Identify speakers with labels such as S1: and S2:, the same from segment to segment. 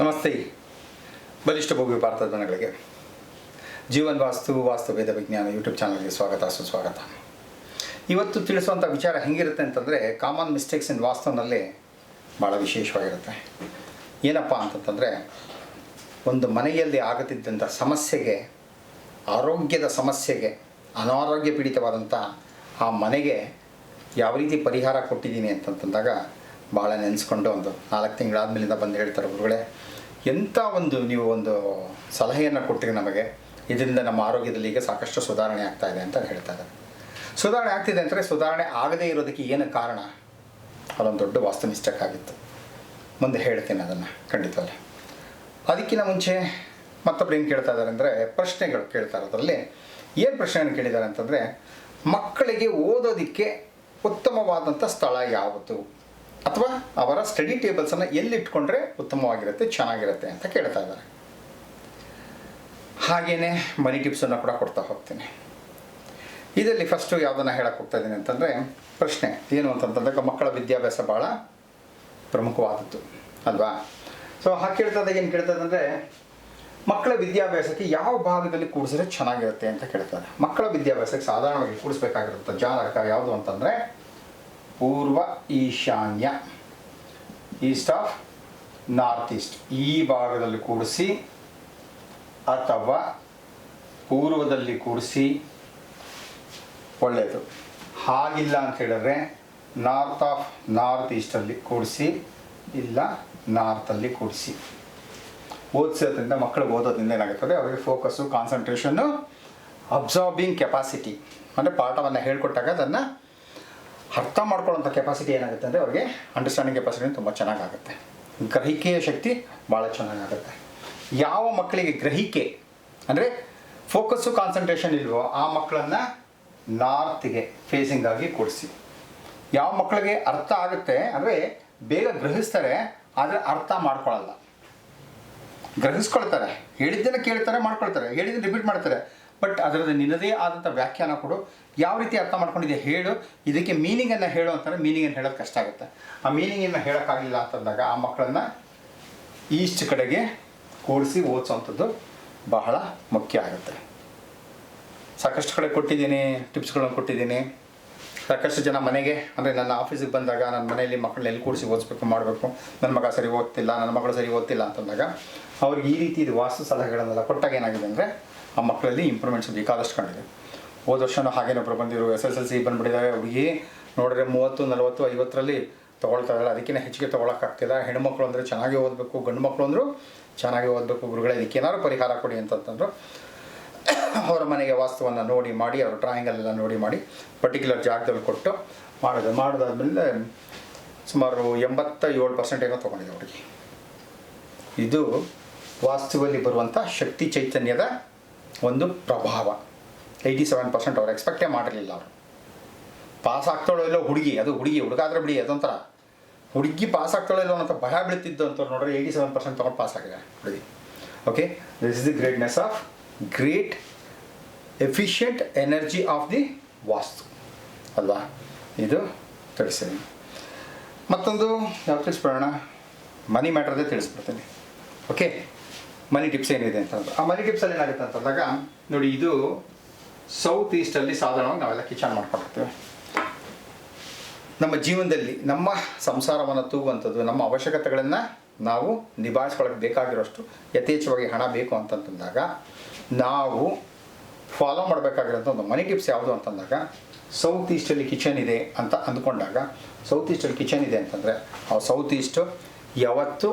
S1: ನಮಸ್ತೆ. ಬಲಿಷ್ಠ ಭೋಗಿ ಭಾರತದ ಜನಗಳಿಗೆ. ಜೀವನ್ ವಾಸ್ತು ವಾಸ್ತು ವೇದ ವಿಜ್ಞಾನ ಯೂಟ್ಯೂಬ್ ಚಾನಲ್ಗೆ ಸ್ವಾಗತ, ಸುಸ್ವಾಗತ. ಇವತ್ತು ತಿಳಿಸುವಂಥ ವಿಚಾರ ಹೆಂಗಿರುತ್ತೆ ಅಂತಂದರೆ, ಕಾಮನ್ ಮಿಸ್ಟೇಕ್ಸ್ ಇನ್ ವಾಸ್ತುನಲ್ಲಿ ಭಾಳ ವಿಶೇಷವಾಗಿರುತ್ತೆ. ಏನಪ್ಪ ಅಂತಂತಂದರೆ, ಒಂದು ಮನೆಯಲ್ಲಿ ಆಗುತ್ತಿದ್ದಂಥ ಸಮಸ್ಯೆಗೆ, ಆರೋಗ್ಯದ ಸಮಸ್ಯೆಗೆ, ಅನಾರೋಗ್ಯ ಪೀಡಿತವಾದಂಥ ಆ ಮನೆಗೆ ಯಾವ ರೀತಿ ಪರಿಹಾರ ಕೊಟ್ಟಿದ್ದೀನಿ ಅಂತಂತಂದಾಗ ಭಾಳ ನೆನೆಸ್ಕೊಂಡು ಒಂದು ನಾಲ್ಕು ತಿಂಗಳಾದ್ಮೇಲಿಂದ ಬಂದು ಹೇಳ್ತಾರೆ ಗುರುಗಳೇ, ಎಂಥ ಒಂದು ನೀವು ಒಂದು ಸಲಹೆಯನ್ನು ಕೊಟ್ಟಿರಿ ನಮಗೆ. ಇದರಿಂದ ನಮ್ಮ ಆರೋಗ್ಯದಲ್ಲಿ ಈಗ ಸಾಕಷ್ಟು ಸುಧಾರಣೆ ಆಗ್ತಾ ಇದೆ ಅಂತ ಹೇಳ್ತಾ ಸುಧಾರಣೆ ಆಗ್ತಿದೆ ಅಂದರೆ ಸುಧಾರಣೆ ಆಗದೇ ಇರೋದಕ್ಕೆ ಏನು ಕಾರಣ? ಅದೊಂದು ದೊಡ್ಡ ವಾಸ್ತು ಮಿಸ್ಟೇಕ್ ಆಗಿತ್ತು ಮುಂದೆ ಹೇಳ್ತೀನಿ ಅದನ್ನು ಖಂಡಿತವಲ್ಲ ಅದಕ್ಕಿಂತ ಮುಂಚೆ ಮತ್ತೊಬ್ಬರು ಏನು ಕೇಳ್ತಾ ಇದ್ದಾರೆ ಅಂದರೆ ಪ್ರಶ್ನೆಗಳು ಕೇಳ್ತಾರೆ ಅದರಲ್ಲಿ. ಏನು ಪ್ರಶ್ನೆಯನ್ನು ಕೇಳಿದ್ದಾರೆ ಅಂತಂದರೆ, ಮಕ್ಕಳಿಗೆ ಓದೋದಕ್ಕೆ ಉತ್ತಮವಾದಂಥ ಸ್ಥಳ ಯಾವುದು? ಅಥವಾ ಅವರ ಸ್ಟಡಿ ಟೇಬಲ್ಸನ್ನು ಎಲ್ಲಿಟ್ಕೊಂಡ್ರೆ ಉತ್ತಮವಾಗಿರುತ್ತೆ, ಚೆನ್ನಾಗಿರುತ್ತೆ ಅಂತ ಕೇಳ್ತಾ ಇದ್ದಾರೆ. ಹಾಗೆಯೇ ಮನಿ ಟಿಪ್ಸನ್ನು ಕೂಡ ಕೊಡ್ತಾ ಹೋಗ್ತೀನಿ. ಇದರಲ್ಲಿ ಫಸ್ಟು ಯಾವುದನ್ನು ಹೇಳಕ್ಕೆ ಹೋಗ್ತಾ ಇದ್ದೀನಿ ಅಂತಂದರೆ, ಪ್ರಶ್ನೆ ಏನು ಅಂತಂತಂದಾಗ ಮಕ್ಕಳ ವಿದ್ಯಾಭ್ಯಾಸ ಭಾಳ ಪ್ರಮುಖವಾದದ್ದು, ಅಲ್ವಾ? ಸೊ ಹಾಗೆ ಕೇಳ್ತದಾಗ ಏನು ಇದ್ದಂದ್ರೆ ಮಕ್ಕಳ ವಿದ್ಯಾಭ್ಯಾಸಕ್ಕೆ ಯಾವ ಭಾಗದಲ್ಲಿ ಕೂಡಿಸಿದ್ರೆ ಚೆನ್ನಾಗಿರುತ್ತೆ ಅಂತ ಕೇಳ್ತಾರೆ ಮಕ್ಕಳ ವಿದ್ಯಾಭ್ಯಾಸಕ್ಕೆ ಸಾಧಾರಣವಾಗಿ ಕೂಡಿಸ್ಬೇಕಾಗಿರುತ್ತೆ ಜಾತಕ ಯಾವುದು ಅಂತಂದರೆ ಪೂರ್ವ ಈಶಾನ್ಯ. ಈಸ್ಟ್ ಆಫ್ ನಾರ್ತ್ ಈಸ್ಟ್ ಈ ಭಾಗದಲ್ಲಿ ಕೂಡಿಸಿ ಅಥವಾ ಪೂರ್ವದಲ್ಲಿ ಕೂಡಿಸಿ ಒಳ್ಳೆಯದು. ಹಾಗಿಲ್ಲ ಅಂತ ಹೇಳಿದ್ರೆ ನಾರ್ತ್ ಆಫ್ ನಾರ್ತ್ ಈಸ್ಟಲ್ಲಿ ಕೂಡಿಸಿ, ಇಲ್ಲ ನಾರ್ತಲ್ಲಿ ಕೂಡಿಸಿ. ಓದಿಸೋದ್ರಿಂದ ಮಕ್ಕಳು ಓದೋದ್ರಿಂದ ಏನಾಗುತ್ತದೆ? ಅವರಿಗೆ ಫೋಕಸ್ಸು ಕಾನ್ಸಂಟ್ರೇಷನ್ನು ಅಬ್ಸಾರ್ಬಿಂಗ್ ಕೆಪಾಸಿಟಿ ಅಂದರೆ ಪಾಠವನ್ನು ಹೇಳ್ಕೊಟ್ಟಾಗ ಅದನ್ನು ಅರ್ಥ ಮಾಡ್ಕೊಳ್ಳೋಂಥ ಕೆಪಾಸಿಟಿ ಏನಾಗುತ್ತೆ ಅಂದರೆ ಅವ್ರಿಗೆ ಅಂಡರ್ಸ್ಟ್ಯಾಂಡಿಂಗ್ ಕೆಪಾಸಿಟಿ ತುಂಬ ಚೆನ್ನಾಗಾಗುತ್ತೆ. ಗ್ರಹಿಕೆಯ ಶಕ್ತಿ ಭಾಳ ಚೆನ್ನಾಗಾಗುತ್ತೆ. ಯಾವ ಮಕ್ಕಳಿಗೆ ಗ್ರಹಿಕೆ ಅಂದರೆ ಫೋಕಸ್ಸು ಕಾನ್ಸಂಟ್ರೇಷನ್ ಇಲ್ವೋ ಆ ಮಕ್ಕಳನ್ನು ನಾರ್ತಿಗೆ ಫೇಸಿಂಗ್ ಆಗಿ ಕೂಡಿಸಿ ಯಾವ ಮಕ್ಕಳಿಗೆ ಅರ್ಥ ಆಗುತ್ತೆ ಅಂದರೆ ಬೇಗ ಗ್ರಹಿಸ್ತಾರೆ, ಆದರೆ ಅರ್ಥ ಮಾಡ್ಕೊಳ್ಳಲ್ಲ ಗ್ರಹಿಸ್ಕೊಳ್ತಾರೆ, ಹೇಳಿದ್ದನ್ನು ಕೇಳ್ತಾರೆ, ಮಾಡ್ಕೊಳ್ತಾರೆ, ಹೇಳಿದ್ದನ್ನು ರಿಪೀಟ್ ಮಾಡ್ತಾರೆ. ಬಟ್ ಅದರದ್ದು ನಿನ್ನದೇ ಆದಂಥ ವ್ಯಾಖ್ಯಾನ ಕೊಡು. ಯಾವ ರೀತಿ ಅರ್ಥ ಮಾಡ್ಕೊಂಡಿದೆ ಹೇಳು. ಇದಕ್ಕೆ ಮೀನಿಂಗನ್ನು ಹೇಳು ಮೀನಿಂಗ್ ಮೀನಿಂಗನ್ನು ಹೇಳೋದು ಕಷ್ಟ ಆಗುತ್ತೆ. ಆ ಮೀನಿಂಗನ್ನು ಹೇಳೋಕ್ಕಾಗಲಿಲ್ಲ ಅಂತಂದಾಗ ಆ ಮಕ್ಕಳನ್ನು ಈಸ್ಟ್ ಕಡೆಗೆ ಕೂಡಿಸಿ ಓದಿಸೋವಂಥದ್ದು ಬಹಳ ಮುಖ್ಯ ಆಗುತ್ತೆ. ಸಾಕಷ್ಟು ಕಡೆ ಕೊಟ್ಟಿದ್ದೀನಿ ಟಿಪ್ಸ್ಗಳನ್ನು ಕೊಟ್ಟಿದ್ದೀನಿ. ಸಾಕಷ್ಟು ಜನ ಮನೆಗೆ, ಅಂದರೆ ನನ್ನ ಆಫೀಸಿಗೆ ಬಂದಾಗ ನನ್ನ ಮನೆಯಲ್ಲಿ ಮಕ್ಕಳನ್ನ ಎಲ್ಲಿ ಕೂಡಿಸಿ ಓದಿಸ್ಬೇಕು, ಮಾಡಬೇಕು. ನನ್ನ ಮಗ ಸರಿ ಓದ್ತಿಲ್ಲ, ನನ್ನ ಮಗಳು ಸರಿ ಓದ್ತಿಲ್ಲ ಅಂತಂದಾಗ ಅವ್ರಿಗೆ ಈ ರೀತಿ ಇದು ವಾಸ್ತು ಸಲಹೆಗಳನ್ನೆಲ್ಲ ಕೊಟ್ಟಾಗ ಏನಾಗಿದೆ ಅಂದರೆ ಆ ಮಕ್ಕಳಲ್ಲಿ ಇಂಪ್ರೂವ್ಮೆಂಟ್ಸ್ ಬೇಕಾದಷ್ಟು ಕಂಡಿದೆ. ಹೋದ ವರ್ಷನೂ ಹಾಗೇನೊಬ್ಬರು ಬಂದಿರು ಎಸ್ ಎಸ್ ಎಲ್ ಸಿ ಬಂದುಬಿಟ್ಟಿದ್ದಾರೆ, ಹುಡುಗಿ ನೋಡಿದ್ರೆ ಮೂವತ್ತು, ನಲವತ್ತು, ಐವತ್ತರಲ್ಲಿ ತೊಗೊಳ್ತಾ ಇದ್ದಾರೆ ಅದಕ್ಕಿಂತ ಹೆಚ್ಚಿಗೆ ತೊಗೊಳಕ್ಕಾಗ್ತಿಲ್ಲ ಹೆಣ್ಮಕ್ಳು ಅಂದರೆ ಚೆನ್ನಾಗಿ ಓದಬೇಕು ಗಂಡು ಮಕ್ಕಳು ಅಂದರು ಚೆನ್ನಾಗಿ ಓದಬೇಕು ಗುರುಗಳೇ. ಇದಕ್ಕೆ ಏನಾದ್ರು ಪರಿಹಾರ ಕೊಡಿ ಅಂತಂತಂದರು ಅವರ ಮನೆಗೆ ವಾಸ್ತುವನ್ನು ನೋಡಿ ಮಾಡಿ, ಅವ್ರ ಡ್ರಾಯಿಂಗಲ್ಲೆಲ್ಲ ನೋಡಿ ಮಾಡಿ ಪರ್ಟಿಕ್ಯುಲರ್ ಜಾಗದಲ್ಲಿ ಕೊಟ್ಟು ಮಾಡಿದೆ. ಮಾಡಿದಾದ್ಮೇಲೆ ಸುಮಾರು ಎಂಬತ್ತ ಏಳು ಪರ್ಸೆಂಟ್ ಏನೋ ತೊಗೊಂಡಿದೆ ಹುಡುಗಿ. ಇದು ವಾಸ್ತುವಲ್ಲಿ ಬರುವಂಥ ಶಕ್ತಿ ಚೈತನ್ಯದ ಒಂದು ಪ್ರಭಾವ. ಏಯ್ಟಿ ಸೆವೆನ್ ಪರ್ಸೆಂಟ್ ಅವ್ರು ಎಕ್ಸ್ಪೆಕ್ಟೇ ಮಾಡಿರಲಿಲ್ಲ ಅವರು. ಪಾಸ್ ಆಗ್ತಾಳೋ ಇಲ್ಲೋ ಹುಡುಗಿ, ಅದು ಹುಡುಗಿ ಹುಡುಗಾದ್ರೆ ಬಿಡಿ, ಅದೊಂಥರ. ಹುಡುಗಿ ಪಾಸ್ ಆಗ್ತಾಳೋ ಇಲ್ಲೋ ಅಂತ ಭಯ ಬೀಳ್ತಿದ್ದು ಅಂತ ನೋಡ್ರಿ ಏಯ್ಟಿ ಸೆವೆನ್ ಪರ್ಸೆಂಟ್ ತೊಗೊಂಡು ಪಾಸ್ ಆಗಿದೆ ಹುಡುಗಿ. Okay this is the greatness of great efficient energy of the vastu ಅಲ್ವಾ? ಇದು ತಿಳಿಸ್ತೀನಿ. ಮತ್ತೊಂದು ಯಾವ ತಿಳಿಸ್ಬಿಡೋಣ? ಮನಿ ಮ್ಯಾಟ್ರದೇ ತಿಳಿಸ್ಬಿಡ್ತೀನಿ. ಓಕೆ ಮನಿ ಟಿಪ್ಸ್ ಏನಿದೆ ಅಂತಂದ್ರೆ ಆ ಮನಿ ಟಿಪ್ಸಲ್ಲಿ ಏನಾಗುತ್ತೆ ಅಂತಂದಾಗ ನೋಡಿ, ಇದು ಸೌತ್ ಈಸ್ಟಲ್ಲಿ ಸಾಧಾರಣವಾಗಿ ನಾವೆಲ್ಲ ಕಿಚನ್ ಮಾಡ್ಕೊಂಡಿರ್ತೇವೆ. ನಮ್ಮ ಜೀವನದಲ್ಲಿ, ನಮ್ಮ ಸಂಸಾರವನ್ನು ತೂಗುವಂಥದ್ದು, ನಮ್ಮ ಅವಶ್ಯಕತೆಗಳನ್ನು ನಾವು ನಿಭಾಯಿಸ್ಕೊಳ್ಳೋಕೆ ಬೇಕಾಗಿರೋಷ್ಟು ಯಥೇಚ್ಛವಾಗಿ ಹಣ ಬೇಕು ಅಂತಂತಂದಾಗ ನಾವು ಫಾಲೋ ಮಾಡಬೇಕಾಗಿರೋಂಥ ಒಂದು ಮನಿ ಟಿಪ್ಸ್ ಯಾವುದು ಅಂತಂದಾಗ ಸೌತ್ ಈಸ್ಟಲ್ಲಿ ಕಿಚನ್ ಇದೆ ಅಂತ ಅಂದ್ಕೊಂಡಾಗ ಸೌತ್ ಈಸ್ಟಲ್ಲಿ ಕಿಚನ್ ಇದೆ ಅಂತಂದರೆ, ಆ ಸೌತ್ ಈಸ್ಟು ಯಾವತ್ತೂ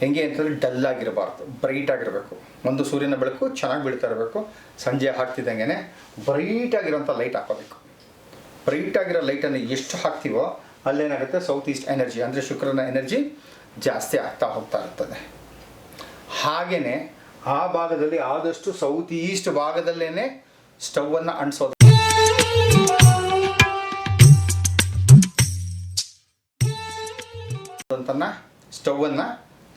S1: ಹೆಂಗೆ ಅಂತಂದರೆ ಡಲ್ ಆಗಿರಬಾರ್ದು ಬ್ರೈಟ್ ಆಗಿರಬೇಕು. ಒಂದು ಸೂರ್ಯನ ಬೆಳಕು ಚೆನ್ನಾಗಿ ಬೀಳ್ತಾ ಇರಬೇಕು, ಸಂಜೆ ಹಾಕ್ತಿದ್ದಂಗೆ ಬ್ರೈಟ್ ಆಗಿರೋಂಥ ಲೈಟ್ ಹಾಕೋಬೇಕು ಬ್ರೈಟ್ ಆಗಿರೋ ಲೈಟನ್ನು ಎಷ್ಟು ಹಾಕ್ತೀವೋ ಅಲ್ಲೇನಾಗುತ್ತೆ ಸೌತ್ ಈಸ್ಟ್ ಎನರ್ಜಿ ಅಂದರೆ ಶುಕ್ರನ ಎನರ್ಜಿ ಜಾಸ್ತಿ ಆಗ್ತಾ ಹೋಗ್ತಾ ಇರ್ತದೆ. ಹಾಗೆಯೇ ಆ ಭಾಗದಲ್ಲಿ ಆದಷ್ಟು ಸೌತ್ ಈಸ್ಟ್ ಭಾಗದಲ್ಲೇ ಸ್ಟವನ್ನು ಅಂಟಿಸೋದು. ಸ್ಟವನ್ನು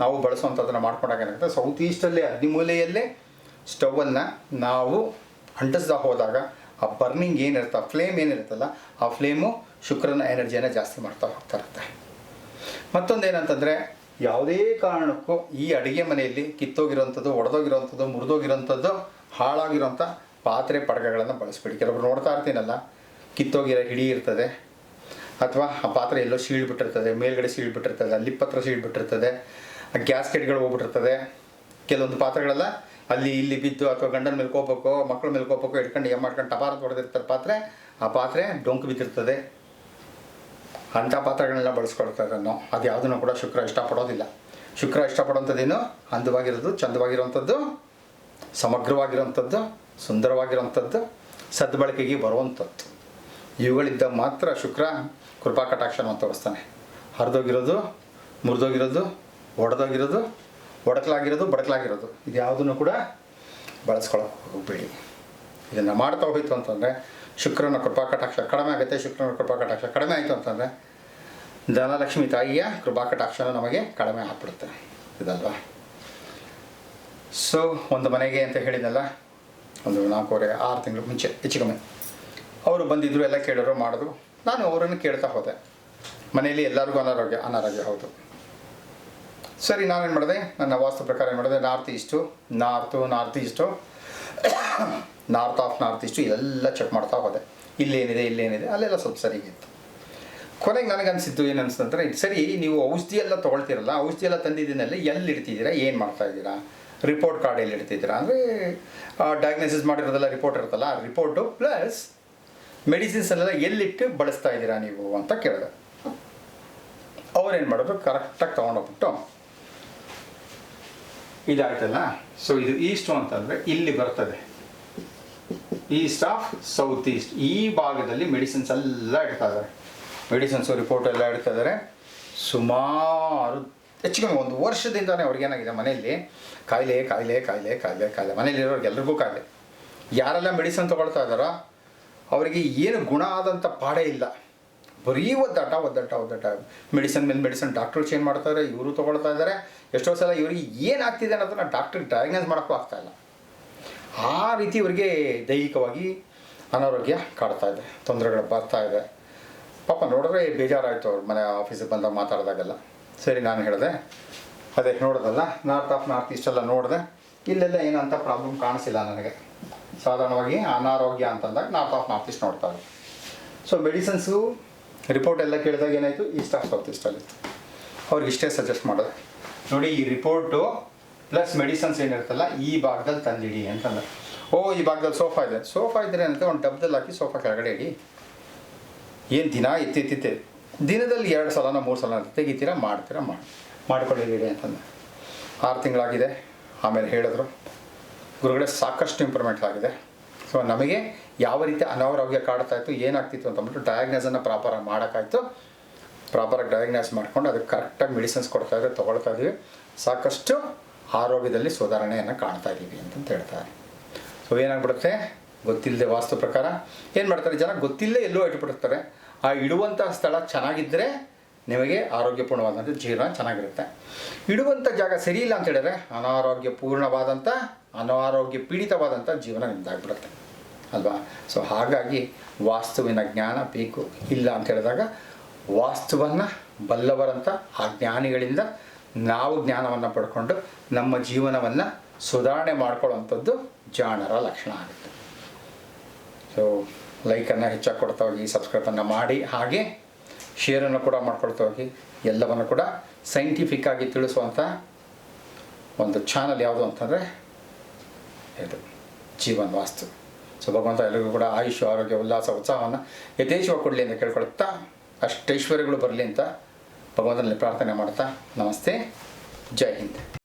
S1: ನಾವು ಬಳಸುವಂಥದ್ದನ್ನು ಮಾಡ್ಕೊಂಡಾಗ ಏನಾಗುತ್ತೆ? ಸೌತ್ ಈಸ್ಟಲ್ಲೇ ಅಗ್ನಿಮೂಲೆಯಲ್ಲೇ ಸ್ಟವನ್ನು ನಾವು ಅಂಟಿಸ್ತಾ ಹೋದಾಗ ಆ ಬರ್ನಿಂಗ್ ಏನಿರುತ್ತೆ, ಆ ಫ್ಲೇಮ್ ಏನಿರುತ್ತಲ್ಲ, ಆ ಫ್ಲೇಮು ಶುಕ್ರನ ಎನರ್ಜಿಯನ್ನು ಜಾಸ್ತಿ ಮಾಡ್ತಾ ಹೋಗ್ತಾ ಇರುತ್ತೆ. ಮತ್ತೊಂದು ಏನಂತಂದರೆ ಯಾವುದೇ ಕಾರಣಕ್ಕೂ ಈ ಅಡುಗೆ ಮನೆಯಲ್ಲಿ ಕಿತ್ತೋಗಿರೋಂಥದ್ದು ಒಡೆದೋಗಿರೋಂಥದ್ದು ಮುರಿದೋಗಿರೋಂಥದ್ದು ಹಾಳಾಗಿರೋಂಥ ಪಾತ್ರೆ ಪಡಗಗಳನ್ನು ಬಳಸ್ಬೇಡಿ. ಕೆಲವರು ನೋಡ್ತಾ ಇರ್ತೀನಲ್ಲ, ಕಿತ್ತೋಗಿರೋ ಹಿಡಿ ಇರ್ತದೆ, ಅಥವಾ ಆ ಪಾತ್ರೆ ಎಲ್ಲೋ ಸೀಳ್ಬಿಟ್ಟಿರ್ತದೆ, ಮೇಲ್ಗಡೆ ಸೀಳ್ಬಿಟ್ಟಿರ್ತದೆ, ಅಲ್ಲಿ ಪತ್ರ ಸೀಳ್ಬಿಟ್ಟಿರ್ತದೆ ಗ್ಯಾಸ್ಕೆಟ್ಗಳು ಹೋಗ್ಬಿಟ್ಟಿರ್ತದೆ. ಕೆಲವೊಂದು ಪಾತ್ರೆಗಳೆಲ್ಲ ಅಲ್ಲಿ ಇಲ್ಲಿ ಬಿದ್ದು ಅಥವಾ ಗಂಡನ ಮೇಲೆ ಕೋಪಕ್ಕೋ, ಮಕ್ಕಳ ಮೇಲೆ ಕೋಪಕ್ಕೋ ಇಟ್ಕೊಂಡು ಏನು ಮಾಡ್ಕೊಂಡು ಟಪಾರ ಹೊಡೆದಿರ್ತಾರೆ ಪಾತ್ರೆ, ಆ ಪಾತ್ರೆ ಡೊಂಕು ಬಿದ್ದಿರ್ತದೆ. ಅಂಥ ಪಾತ್ರೆಗಳನ್ನೆಲ್ಲ ಬಳಸ್ಕೊಳ್ತಾರೆ ನಾವು. ಅದು ಯಾವುದನ್ನು ಕೂಡ ಶುಕ್ರ ಇಷ್ಟಪಡೋದಿಲ್ಲ. ಶುಕ್ರ ಇಷ್ಟಪಡೋಂಥದ್ದೇನು? ಅಂದವಾಗಿರೋದು ಚಂದವಾಗಿರುವಂಥದ್ದು ಸಮಗ್ರವಾಗಿರುವಂಥದ್ದು ಸುಂದರವಾಗಿರುವಂಥದ್ದು ಸದ್ಬಳಕೆಗೆ ಬರುವಂಥದ್ದು. ಇವುಗಳಿದ್ದ ಮಾತ್ರ ಶುಕ್ರ ಕೃಪಾ ಕಟಾಕ್ಷನ ತೋರಿಸ್ತಾನೆ ಹರಿದೋಗಿರೋದು, ಮುರಿದೋಗಿರೋದು ಒಡೆದೋಗಿರೋದು, ಒಡಕಲಾಗಿರೋದು, ಬಡಕಲಾಗಿರೋದು. ಇದು ಯಾವುದನ್ನು ಕೂಡ ಬಳಸ್ಕೊಳಕ್ಕೆ ಹೋಗಬೇಡಿ ಇದನ್ನು ಮಾಡ್ತಾ ಹೋಯ್ತು ಅಂತಂದರೆ ಶುಕ್ರನ ಕೃಪಾ ಕಟಾಕ್ಷ ಕಡಿಮೆ ಆಗುತ್ತೆ, ಶುಕ್ರನ ಕೃಪಾ ಕಟಾಕ್ಷ ಕಡಿಮೆ ಆಯಿತು ಅಂತಂದರೆ ಧನಲಕ್ಷ್ಮಿ ತಾಯಿಯ ಕೃಪಾ ಕಟಾಕ್ಷನ ನಮಗೆ ಕಡಿಮೆ ಆಗ್ಬಿಡುತ್ತೆ. ಇದಲ್ವಾ? ಸೊ ಒಂದು ಮನೆಗೆ ಅಂತ ಹೇಳಿದ್ನಲ್ಲ, ಒಂದು ನಾಲ್ಕೂವರೆ ಆರು ತಿಂಗಳು ಮುಂಚೆ ಹೆಚ್ಚು ಕಮ್ಮಿ ಅವರು ಬಂದಿದ್ದರು ಎಲ್ಲ ಕೇಳೋರು, ಮಾಡಿದ್ರು. ನಾನು ಅವರನ್ನು ಕೇಳ್ತಾ ಹೋದೆ. ಮನೆಯಲ್ಲಿ ಎಲ್ಲರಿಗೂ ಅನಾರೋಗ್ಯ ಅನಾರೋಗ್ಯ, ಹೌದು. ಸರಿ, ನಾನೇನು ಮಾಡಿದೆ? ನನ್ನ ವಾಸ್ತು ಪ್ರಕಾರ ಏನು ಮಾಡಿದೆ? North east, north, north east, north of, north east ಎಲ್ಲ ಚೆಕ್ ಮಾಡ್ತಾ ಹೋದೆ. ಇಲ್ಲೇನಿದೆ ಇಲ್ಲೇನಿದೆ, ಅಲ್ಲೆಲ್ಲ ಸ್ವಲ್ಪ ಸರಿಗಿತ್ತು ಕೊನೆಗೆ ನನಗೆ ಅನಿಸಿದ್ದು ಏನು ಅನಿಸ್ತಂದ್ರೆ ಸರಿ, ನೀವು ಔಷಧಿ ಎಲ್ಲ ತೊಗೊಳ್ತಿರಲ್ಲ, ಔಷಧಿ ಎಲ್ಲ ತಂದಿದ್ದೀನಲ್ಲಿ ಎಲ್ಲಿ ಇಡ್ತಿದ್ದೀರಾ, ಏನು ಮಾಡ್ತಾ ಇದ್ದೀರಾ? ರಿಪೋರ್ಟ್ ಕಾರ್ಡ್ ಎಲ್ಲಿ ಇಡ್ತಿದ್ದೀರಾ? ಅಂದರೆ ಡಯಾಗ್ನೋಸಿಸ್ ಮಾಡಿರೋದೆಲ್ಲ ರಿಪೋರ್ಟ್ ಇರುತ್ತಲ್ಲ, ಆ ರಿಪೋರ್ಟು ಪ್ಲಸ್ ಮೆಡಿಸಿನ್ಸ್ ಎಲ್ಲ ಎಲ್ಲಿಟ್ಟು ಬಳಸ್ತಾ ಇದ್ದೀರಾ ನೀವು ಅಂತ ಕೇಳಿದೆ. ಅವ್ರೇನು ಮಾಡೋದು ಕರೆಕ್ಟಾಗಿ ತೊಗೊಂಡೋಗ್ಬಿಟ್ಟು ಇದಾಯ್ತಲ್ಲ? ಸೊ ಇದು ಈಸ್ಟು ಅಂತಂದರೆ ಇಲ್ಲಿ ಬರ್ತದೆ. ಈಸ್ಟ್ ಆಫ್ ಸೌತ್ ಈಸ್ಟ್ ಈ ಭಾಗದಲ್ಲಿ ಮೆಡಿಸಿನ್ಸ್ ಎಲ್ಲ ಇಡ್ತಾ ಇದ್ದಾರೆ ಮೆಡಿಸಿನ್ಸು ರಿಪೋರ್ಟ್ ಎಲ್ಲ ಇಡ್ತಾ ಇದ್ದಾರೆ ಸುಮಾರು ಹೆಚ್ಚು ಕಮ್ಮಿ ಒಂದು ವರ್ಷದಿಂದನೇ ಅವ್ರಿಗೇನಾಗಿದೆ ಮನೆಯಲ್ಲಿ? ಕಾಯಿಲೆ ಕಾಯಿಲೆ ಕಾಯಿಲೆ ಕಾಯಿಲೆ ಕಾಯಿಲೆ. ಮನೇಲಿರೋರ್ಗೆ ಎಲ್ರಿಗೂ ಕಾಯಿಲೆ. ಯಾರೆಲ್ಲ ಮೆಡಿಸಿನ್ ತೊಗೊಳ್ತಾ ಇದ್ದಾರೋ ಅವರಿಗೆ ಏನು ಗುಣ ಆದಂಥ ಪಾಡೇ ಇಲ್ಲ. ಬರೀ ಒದ್ದಾಟ ಒದ್ದಾಟ ಒದ್ದಾಟ. ಮೆಡಿಸನ್ ಮೇಲೆ ಮೆಡಿಸನ್ ಡಾಕ್ಟ್ರು ಚೇಂಜ್ ಮಾಡ್ತಾರೆ, ಇವರು ತೊಗೊಳ್ತಾ ಇದ್ದಾರೆ ಎಷ್ಟೋ ಸಲ ಇವರಿಗೆ ಏನಾಗ್ತಿದೆ ಅನ್ನೋದನ್ನ ಡಾಕ್ಟ್ರಿಗೆ ಡಯಾಗ್ನೋಸ್ ಮಾಡೋಕ್ಕೂ ಆಗ್ತಾ ಇಲ್ಲ. ಆ ರೀತಿ ಇವರಿಗೆ ದೈಹಿಕವಾಗಿ ಅನಾರೋಗ್ಯ ಕಾಡ್ತಾ ಇದೆ, ತೊಂದರೆಗಳು ಬರ್ತಾ ಇದೆ. ಪಾಪ ನೋಡಿದ್ರೆ ಬೇಜಾರಾಯಿತು ಅವ್ರ ಮನೆ ಆಫೀಸಿಗೆ ಬಂದಾಗ ಮಾತಾಡಿದಾಗೆಲ್ಲ. ಸರಿ, ನಾನು ಹೇಳಿದೆ. ಅದೇ, ನೋಡೋದಲ್ಲ ನಾರ್ತ್ ಆಫ್ ನಾರ್ತ್ ಈಸ್ಟ್ ಎಲ್ಲ ನೋಡಿದೆ. ಇಲ್ಲೆಲ್ಲ ಏನಂತ ಪ್ರಾಬ್ಲಮ್ ಕಾಣಿಸಿಲ್ಲ ನನಗೆ. ಸಾಧಾರಣವಾಗಿ ಅನಾರೋಗ್ಯ ಅಂತಂದಾಗ ನಾರ್ತ್ ಆಫ್ ನಾರ್ತ್ ಈಸ್ಟ್ ನೋಡ್ತಾರೆ ಸೊ ಮೆಡಿಸನ್ಸು ರಿಪೋರ್ಟ್ ಎಲ್ಲ ಕೇಳಿದಾಗ ಏನಾಯಿತು? ಈಸ್ಟ್ ಆಫ್ ಸೌತ್ ಈಸ್ಟಲ್ಲಿತ್ತು ಅವ್ರಿಗೆ ಇಷ್ಟೇ ಸಜೆಸ್ಟ್ ಮಾಡೋದು. ನೋಡಿ, ಈ ರಿಪೋರ್ಟು ಪ್ಲಸ್ ಮೆಡಿಸನ್ಸ್ ಏನಿರುತ್ತಲ್ಲ, ಈ ಭಾಗದಲ್ಲಿ ತಂದಿಡಿ ಅಂತಂದ. ಓ, ಈ ಭಾಗದಲ್ಲಿ ಸೋಫಾ ಇದೆ. ಸೋಫಾ ಇದ್ರೆ ಅಂತ ಒಂದು ಡಬ್ಬದಲ್ಲಿ ಹಾಕಿ ಸೋಫಾ ಕೆಳಗಡೆ ಇಡಿ. ಏನು ದಿನ ಇತ್ತಿತ್ತಿತ್ತೆ? ದಿನದಲ್ಲಿ ಎರಡು ಸಲನ, ಮೂರು ಸಲ ತೆಗಿತೀರಾ, ಮಾಡ್ತೀರಾ, ಮಾಡಿ ಮಾಡ್ಕೊಳ್ಳಿರಿ ಅಂತಂದ. ಆರು ತಿಂಗಳಾಗಿದೆ. ಆಮೇಲೆ ಹೇಳಿದ್ರು. ಗುರುಗಳೇ, ಸಾಕಷ್ಟು ಇಂಪ್ರೂವ್ಮೆಂಟ್ ಆಗಿದೆ. ಸೊ ನಮಗೆ ಯಾವ ರೀತಿ ಅನಾರೋಗ್ಯ ಕಾಡ್ತಾ ಇತ್ತು, ಏನಾಗ್ತಿತ್ತು ಅಂತ ಅಂದ್ಬಿಟ್ಟು ಡಯಾಗ್ನೋಸನ್ನು ಪ್ರಾಪರಾಗಿ ಮಾಡೋಕ್ಕಾಯ್ತು. ಪ್ರಾಪರಾಗಿ ಡಯಾಗ್ನೋಸ್ ಮಾಡ್ಕೊಂಡು ಅದಕ್ಕೆ ಕರೆಕ್ಟಾಗಿ ಮೆಡಿಸಿನ್ಸ್ ಕೊಡ್ತಾ ಇದ್ರೆ ತೊಗೊಳ್ತಾ ಇದ್ದೀವಿ ಸಾಕಷ್ಟು ಆರೋಗ್ಯದಲ್ಲಿ ಸುಧಾರಣೆಯನ್ನು ಕಾಣ್ತಾ ಇದ್ದೀವಿ ಅಂತಂತ ಹೇಳ್ತಾರೆ. ಸೊ ಏನಾಗ್ಬಿಡುತ್ತೆ? ಗೊತ್ತಿಲ್ಲದೆ ವಾಸ್ತು ಪ್ರಕಾರ ಏನು ಮಾಡ್ತಾರೆ ಜನ? ಗೊತ್ತಿಲ್ಲದೆ ಎಲ್ಲೋ ಇಟ್ಬಿಡ್ತಾರೆ ಆ ಇಡುವಂಥ ಸ್ಥಳ ಚೆನ್ನಾಗಿದ್ದರೆ ನಿಮಗೆ ಆರೋಗ್ಯಪೂರ್ಣವಾದಂಥ ಜೀವನ ಚೆನ್ನಾಗಿರುತ್ತೆ. ಇಡುವಂಥ ಜಾಗ ಸರಿ ಇಲ್ಲ ಅಂತ ಹೇಳಿದ್ರೆ ಅನಾರೋಗ್ಯಪೂರ್ಣವಾದಂಥ ಅನಾರೋಗ್ಯ ಪೀಡಿತವಾದಂಥ ಜೀವನ ನಿಮ್ದಾಗ್ಬಿಡುತ್ತೆ. ಅಲ್ವಾ? ಸೊ ಹಾಗಾಗಿ ವಾಸ್ತುವಿನ ಜ್ಞಾನ ಬೇಕು, ಇಲ್ಲ ಅಂತ ಹೇಳಿದಾಗ ವಾಸ್ತುವನ್ನು ಬಲ್ಲವರಂಥ ಆ ಜ್ಞಾನಿಗಳಿಂದ ನಾವು ಜ್ಞಾನವನ್ನು ಪಡ್ಕೊಂಡು ನಮ್ಮ ಜೀವನವನ್ನು ಸುಧಾರಣೆ ಮಾಡ್ಕೊಳ್ಳೋವಂಥದ್ದು ಜಾಣರ ಲಕ್ಷಣ ಆಗುತ್ತೆ. ಸೊ ಲೈಕನ್ನು ಹೆಚ್ಚಾಗಿ ಕೊಡ್ತಾ ಹೋಗಿ ಸಬ್ಸ್ಕ್ರೈಬನ್ನು ಮಾಡಿ, ಹಾಗೆ ಶೇರನ್ನು ಕೂಡ ಮಾಡ್ಕೊಳ್ತಾ ಹೋಗಿ, ಎಲ್ಲವನ್ನು ಕೂಡ ಸೈಂಟಿಫಿಕ್ ಆಗಿ ತಿಳಿಸುವಂಥ ಒಂದು ಚಾನಲ್ ಯಾವುದು ಅಂತಂದರೆ ಇದು, ಜೀವನ್ ವಾಸ್ತು. ಸೊ ಭಗವಂತ ಎಲ್ಲರಿಗೂ ಕೂಡ ಆಯುಷ್, ಆರೋಗ್ಯ, ಉಲ್ಲಾಸ, ಉತ್ಸಾಹವನ್ನು ಯಥೇಚ್ಛವಾಗಿ ಕೊಡಲಿ ಅಂತ ಕೇಳ್ಕೊಳ್ತಾ ಅಷ್ಟೈಶ್ವರ್ಯಗಳು ಬರಲಿ ಅಂತ ಭಗವಂತನಲ್ಲಿ ಪ್ರಾರ್ಥನೆ ಮಾಡ್ತಾ ನಮಸ್ತೆ. ಜೈ ಹಿಂದ್.